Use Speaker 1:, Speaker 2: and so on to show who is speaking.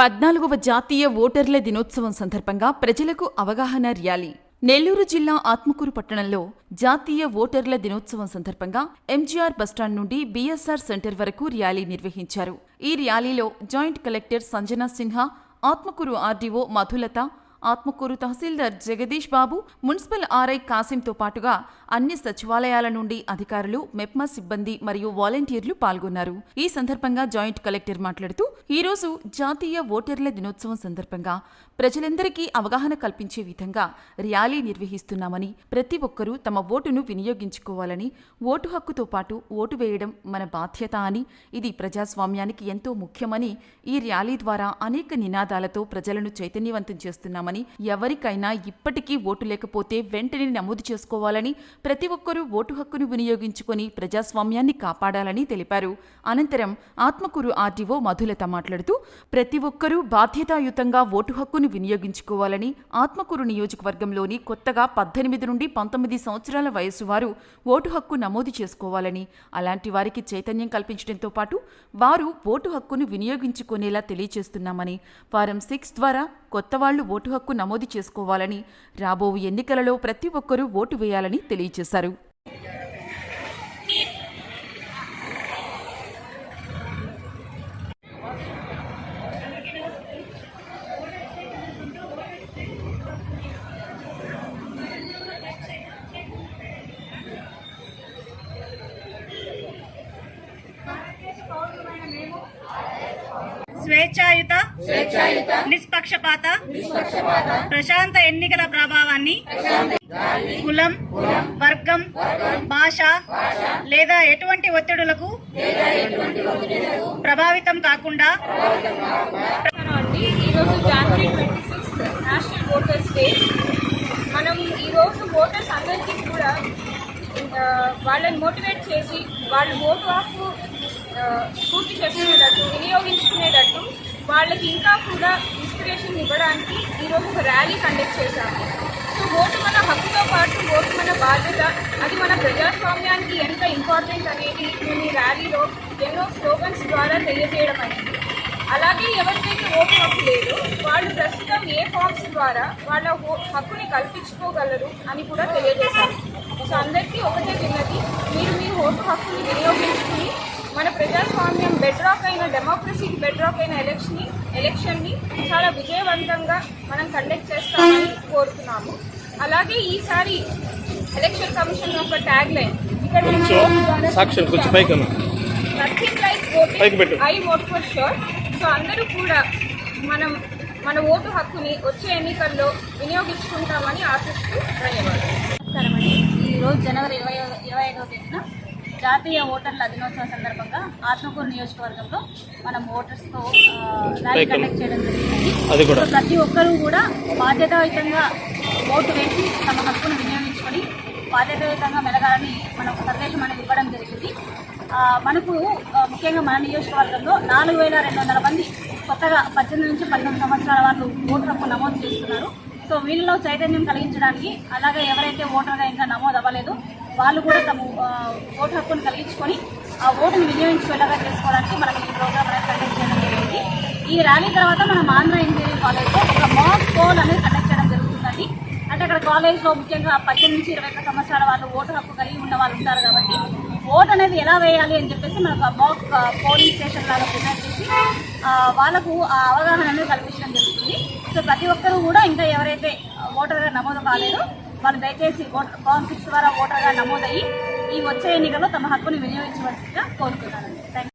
Speaker 1: పద్నాలుగవ జాతీయ ఓటర్ల దినోత్సవం సందర్భంగా ప్రజలకు అవగాహన ర్యాలీ. నెల్లూరు జిల్లా ఆత్మకూరు పట్టణంలో జాతీయ ఓటర్ల దినోత్సవం సందర్భంగా ఎంజీఆర్ బస్టాండ్ నుండి బీఎస్ఆర్ సెంటర్ వరకు ర్యాలీ నిర్వహించారు. ఈ ర్యాలీలో joint collector Sanjana Sinha Atmakur RDO Madhulatha Atmakur tahsildar Jagadish Babu municipal RI కాసింతో పాటుగా అన్ని సచివాలయాల నుండి అధికారులు మెప్మా సిబ్బంది మరియు వాలంటీర్లు పాల్గొన్నారు. ఈ సందర్భంగా జాయింట్ కలెక్టర్ మాట్లాడుతూ ఈ రోజు జాతీయ ఓటర్ల దినోత్సవం సందర్భంగా ప్రజలందరికీ అవగాహన కల్పించే విధంగా ర్యాలీ నిర్వహిస్తున్నామని ప్రతి ఒక్కరూ తమ ఓటును వినియోగించుకోవాలని ఓటు హక్కుతో పాటు ఓటు వేయడం మన బాధ్యత అని ఇది ప్రజాస్వామ్యానికి ఎంతో ముఖ్యమని ఈ ర్యాలీ ద్వారా అనేక నినాదాలతో ప్రజలను చైతన్యవంతం చేస్తున్నామని ఎవరికైనా ఇప్పటికీ ఓటు లేకపోతే వెంటనే నమోదు చేసుకోవాలని ప్రతి ఒక్కరూ ఓటు హక్కును వినియోగించుకొని ప్రజాస్వామ్యాన్ని కాపాడాలని తెలిపారు. అనంతరం ఆత్మకూరు ఆర్డీఓ మధులత మాట్లాడుతూ ప్రతి ఒక్కరూ బాధ్యతాయుతంగా ఓటు హక్కును వినియోగించుకోవాలని ఆత్మకూరు నియోజకవర్గంలోని కొత్తగా పద్దెనిమిది నుండి పంతొమ్మిది సంవత్సరాల వయసు వారు ఓటు హక్కు నమోదు చేసుకోవాలని అలాంటి వారికి చైతన్యం కల్పించడంతో పాటు వారు ఓటు హక్కును వినియోగించుకునేలా తెలియజేస్తున్నామని ఫారం సిక్స్ ద్వారా కొత్త వాళ్ళు ఓటు హక్కు నమోదు చేసుకోవాలని రాబో ఎన్నికలలో ప్రతి ఒక్కరూ ఓటు వేయాలని తెలియజేశారు.
Speaker 2: స్వేచ్ఛాయుత నిష్పక్షపాత ప్రశాంత ఎన్నికల ప్రభావాన్ని కులం వర్గం భాష లేదా ఎటువంటి ఒత్తిడులకు ప్రభావితం కాకుండా
Speaker 3: ఈరోజు January twenty sixth national voters day మనం ఈరోజు ఓటర్స్ అందరికీ కూడా వాళ్ళని మోటివేట్ చేసి వాళ్ళు ఓటు హక్కు పూర్తి చేసుకునేటట్టు వినియోగించుకునేటట్టు వాళ్ళకి ఇంకా కూడా ఇన్స్పిరేషన్ ఇవ్వడానికి ఈరోజు ఒక ర్యాలీ కండక్ట్ చేశాము. ఓటు మన హక్కుతో పాటు ఓటు మన బాధ్యత అది మన ప్రజాస్వామ్యానికి ఎంత ఇంపార్టెంట్ అనేది మేము ఈ ర్యాలీలో ఎన్నో స్లోగన్స్ ద్వారా తెలియజేయడం అనేది అలాగే ఎవరికైతే ఓటు హక్కు లేదు వాళ్ళు ప్రస్తుతం ఏ ఫార్మ్స్ ద్వారా వాళ్ళ హక్కుని కల్పించుకోగలరు అని కూడా తెలియజేశారు. సో అందరికీ ఒకటే విన్నది మీరు మీ ఓటు హక్కుని వినియోగించుకుని మన ప్రజాస్వామ్యం బెడ్రాక్ అయిన డెమోక్రసీకి బెడ్రాక్ అయిన ఎలక్షన్ని ఎలక్షన్ని చాలా విజయవంతంగా మనం కండక్ట్ చేస్తామని కోరుతున్నాము. అలాగే ఈసారి ఎలక్షన్ కమిషన్ యొక్క ట్యాగ్ లైన్ ఇక్కడ నేను ఓటు ద్వారా
Speaker 4: సాక్షి కొంచెం పైకి.
Speaker 3: Nothing like. Voting I vote for sure so అందరూ కూడా మనం మన ఓటు హక్కుని వచ్చే ఎన్నికల్లో వినియోగించుకుంటామని ఆశిస్తూ ధన్యవాదాలు.
Speaker 2: నమస్కారం అండి. ఈరోజు జనవరి ఇరవై ఇరవై ఐదవ తేదీన జాతీయ ఓటర్ల దినోత్సవం సందర్భంగా ఆత్మకూరు నియోజకవర్గంలో మనం ఓటర్స్తో ర్యాలీ కండక్ట్ చేయడం జరిగింది.
Speaker 4: అది కూడా.
Speaker 2: సో ప్రతి ఒక్కరూ కూడా బాధ్యతాయుతంగా ఓటు వేసి తమ హక్కును వినియోగించుకొని బాధ్యతాయుతంగా మెలగాలని మనం సందేశం అనేది ఇవ్వడం జరిగింది. మనకు ముఖ్యంగా మన నియోజకవర్గంలో నాలుగు వేల రెండు వందల మంది కొత్తగా పద్దెనిమిది నుంచి పంతొమ్మిది సంవత్సరాల వాళ్ళు ఓటు హక్కు నమోదు చేస్తున్నారు. సో వీళ్ళలో చైతన్యం కలిగించడానికి అలాగే ఎవరైతే ఓటర్గా ఇంకా నమోదు అవ్వలేదు వాళ్ళు కూడా తమ ఓటు హక్కును కలిగించుకొని ఆ ఓటును వినియోగించుకునేలాగా చేసుకోవడానికి మనకి ఈ ప్రోగ్రామ్ అనేది కండక్ట్ చేయడం జరిగింది. ఈ ర్యాలీ తర్వాత మనం ఆంధ్ర ఇంజనీరింగ్ కాలేజ్లో ఒక మాక్ పోల్ అనేది కండక్ట్ చేయడం జరుగుతుందండి అంటే అక్కడ కాలేజ్లో ముఖ్యంగా పద్దెనిమిది నుంచి ఇరవై ఒక్క సంవత్సరాల వాళ్ళు ఓటు హక్కు కలిగి ఉన్న వాళ్ళు ఉంటారు కాబట్టి ఓటు అనేది ఎలా వేయాలి అని చెప్పేసి మనకు మాక్ పోలింగ్ స్టేషన్ లాగా ప్రిపేర్ చేసి వాళ్ళకు ఆ అవగాహన అనేది కల్పించడం జరుగుతుంది. సో ప్రతి ఒక్కరూ కూడా ఇంకా ఎవరైతే ఓటర్గా నమోదు కాలేదో వాళ్ళు దయచేసి ఓటర్ ఫామ్ సిక్స్ ద్వారా ఓటర్గా నమోదయ్యి ఈ వచ్చే ఎన్నికల్లో తమ హక్కుని వినియోగించవలసిందిగా కోరుతున్నానండి థ్యాంక్